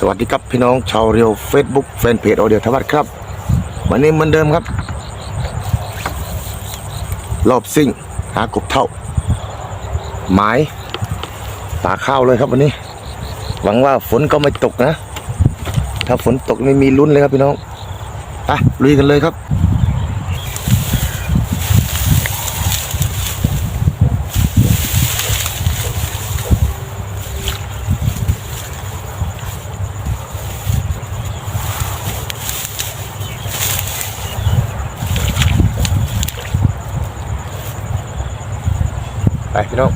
สวัสดีครับพี่น้องชาวเรียวเฟซบุ๊กแฟนเพจออเดียทวัฒน์ครับ วันนี้เหมือนเดิมครับ รอบซิ่งหากบเท่า หมายตาข้าวเลยครับวันนี้ หวังว่าฝนก็ไม่ตกนะ ถ้าฝนตกไม่มีลุ้นเลยครับพี่น้องไปลุยกันเลยครับ พี่น้อง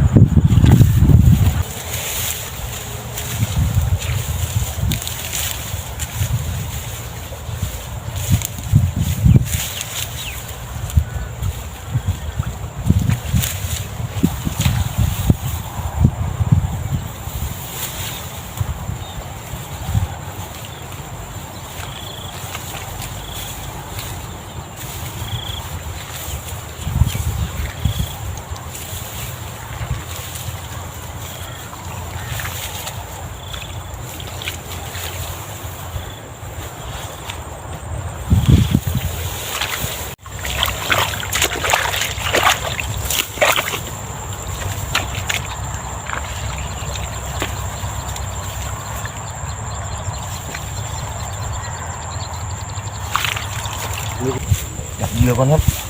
จับเ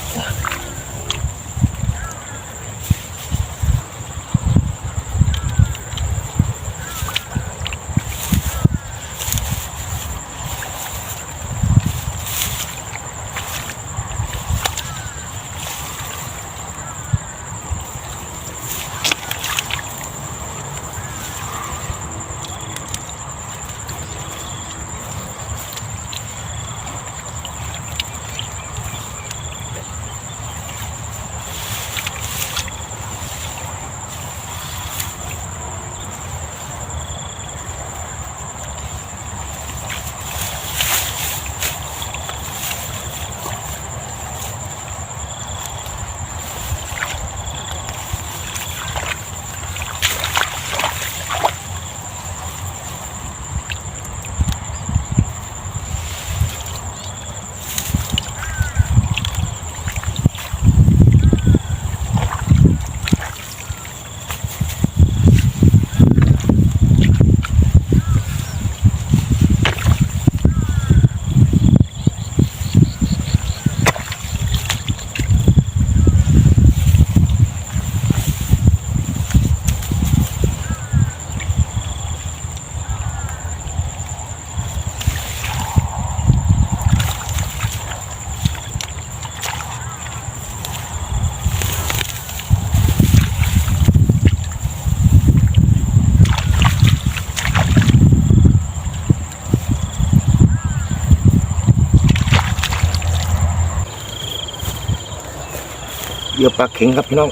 เหยื่อปลาเข็งครับพี่น้อง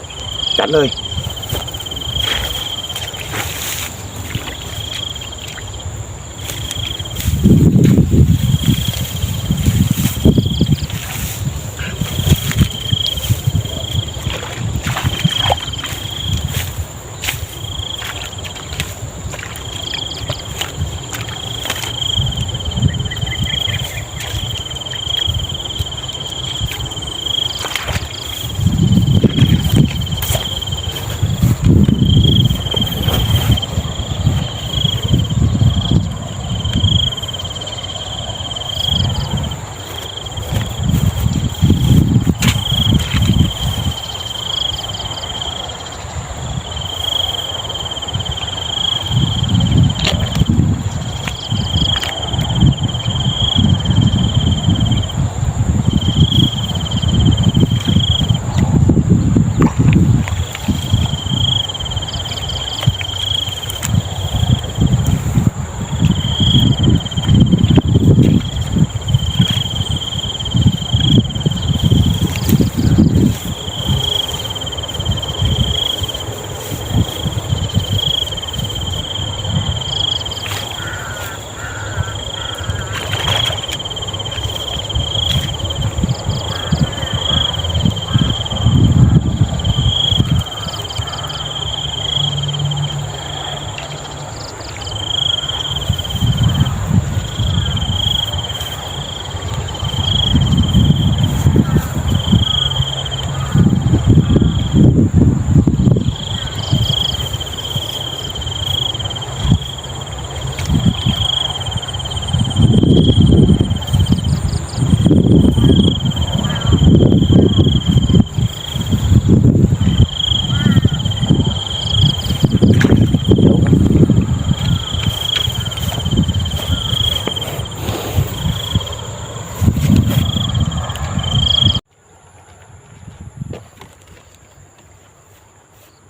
จัดเลย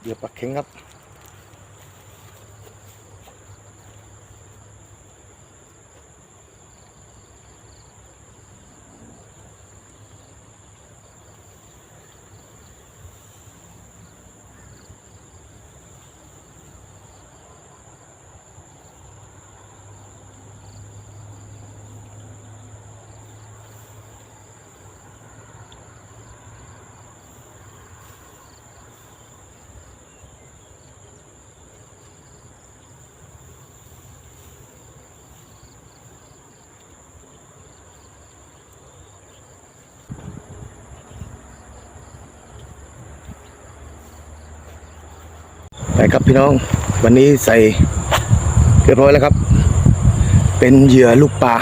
เดี๋ยวปักเข็งครับ ไปครับพี่น้อง วันนี้ใส่เรียบร้อยแล้วครับ เป็นเหยื่อลูกปลา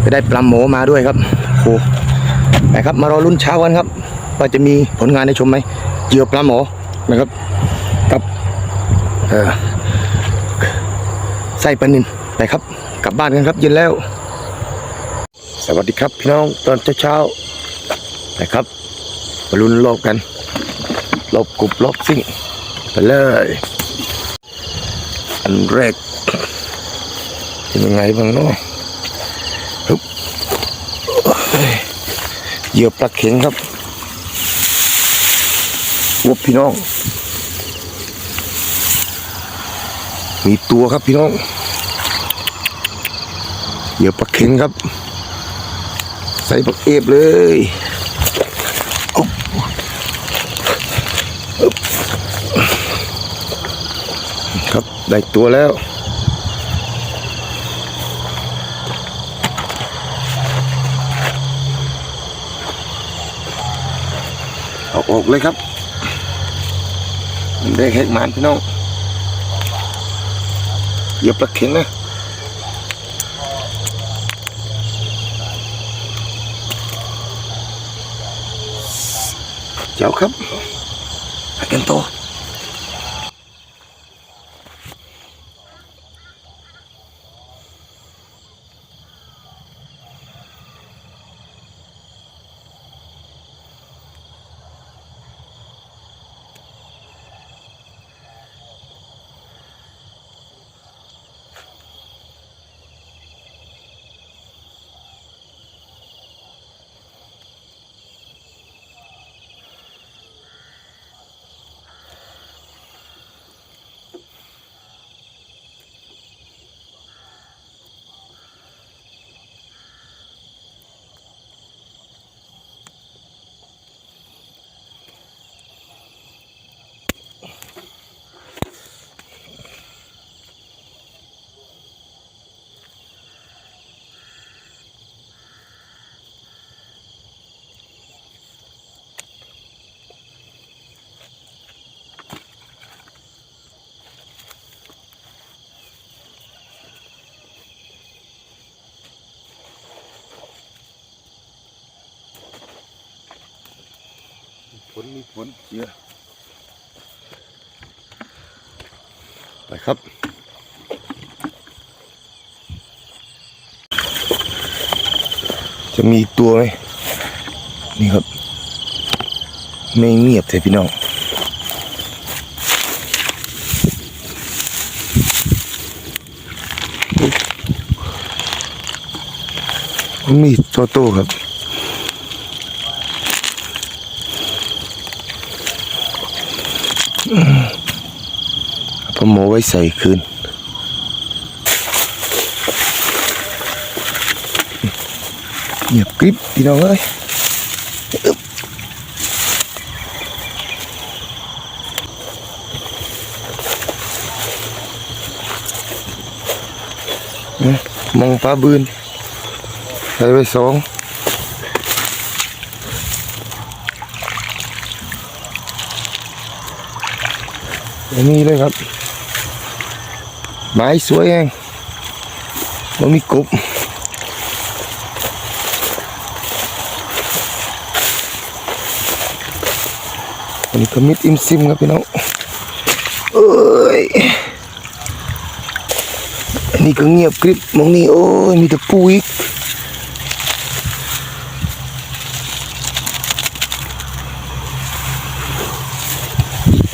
ไปได้ปลาหมอมาด้วยครับโอ้ไปครับมารอรุ่นเช้ากันครับ ว่าจะมีผลงานให้ชมไหมเหยื่อปลาหมอนะครับกับเออไส้ปลานินไปครับ กลับบ้านกันครับเย็นแล้ว สวัสดีครับพี่น้องตอนเช้าๆไปครับมาลุ้นรอบกันรอบกรุบรอบซิ่ง เลย อันแรกเป็นยังไงบ้างเนาะฮึบเอ้ยเหยื่อปลาเข็งครับวบพี่น้อง มีตัวครับพี่น้องเหยื่อปลาเข็งครับ ใส่ปักเอฟเลยอุ๊บอุ๊บครับ ได้ตัวแล้ว เอาออกเลยครับมันได้แหกมานพี่น้องอย่าปลาเข็งนะเจ้าครับไปกันต่อ ลมีผลเยอะไปครับจะมีตัวไหมนี่ครับ ไม่เงียบเลยพี่น้องมีโตโต้ครับ พอหมอไว้ใส่คืนเงียบกริบพี่น้องเอ้ยมองปลาบืนใส่ไว้สองอย่างนี้เลยครับ ไม้สวยเองมันมีกบอันนี้ก็มิดอิมซิมครับพี่น้องเอ้ยอันนี้ก็เงียบกริบมองนี่โอ้ยมีแต่ปูอีก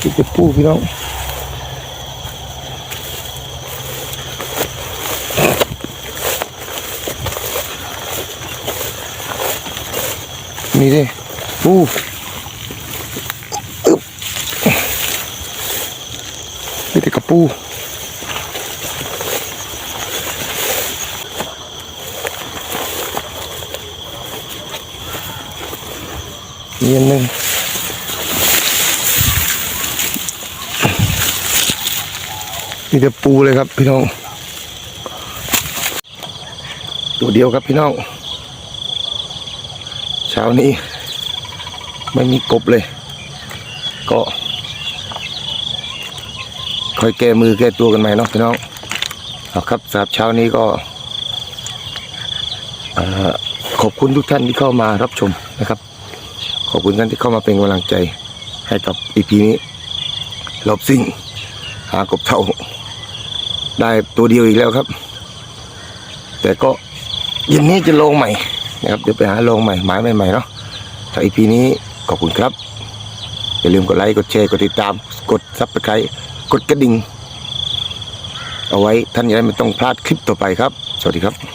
มีแต่ปูพี่น้อง นี่ดิปูอึ๊บมีแต่กระปูมีอันหนึ่งมีแต่ปูเลยครับพี่น้อง ตัวเดียวครับพี่น้อง เช้านี้ไม่มีกบเลย ก็คอยแก้มือแก้ตัวกันใหม่เนาะพี่น้องเอาครับสำหรับเช้านี้ก็ขอบคุณทุกท่านที่เข้ามารับชมนะครับ ขอบคุณท่านที่เข้ามาเป็นกำลังใจให้กับอีพีนี้รอบซิ่งหากบเท่า ได้ตัวเดียวอีกแล้วครับ แต่ก็เย็นนี้จะลงใหม่ นะครับเดี๋ยวไปหาลงใหม่หมายใหม่ๆเนาะถ้าอีพีนี้ขอบคุณครับ อย่าลืมกดไลค์กดแชร์กดติดตามกดซับสไครต์กดกระดิ่งเอาไว้ท่านจะได้ไม่ต้องพลาดคลิปต่อไปครับ สวัสดีครับ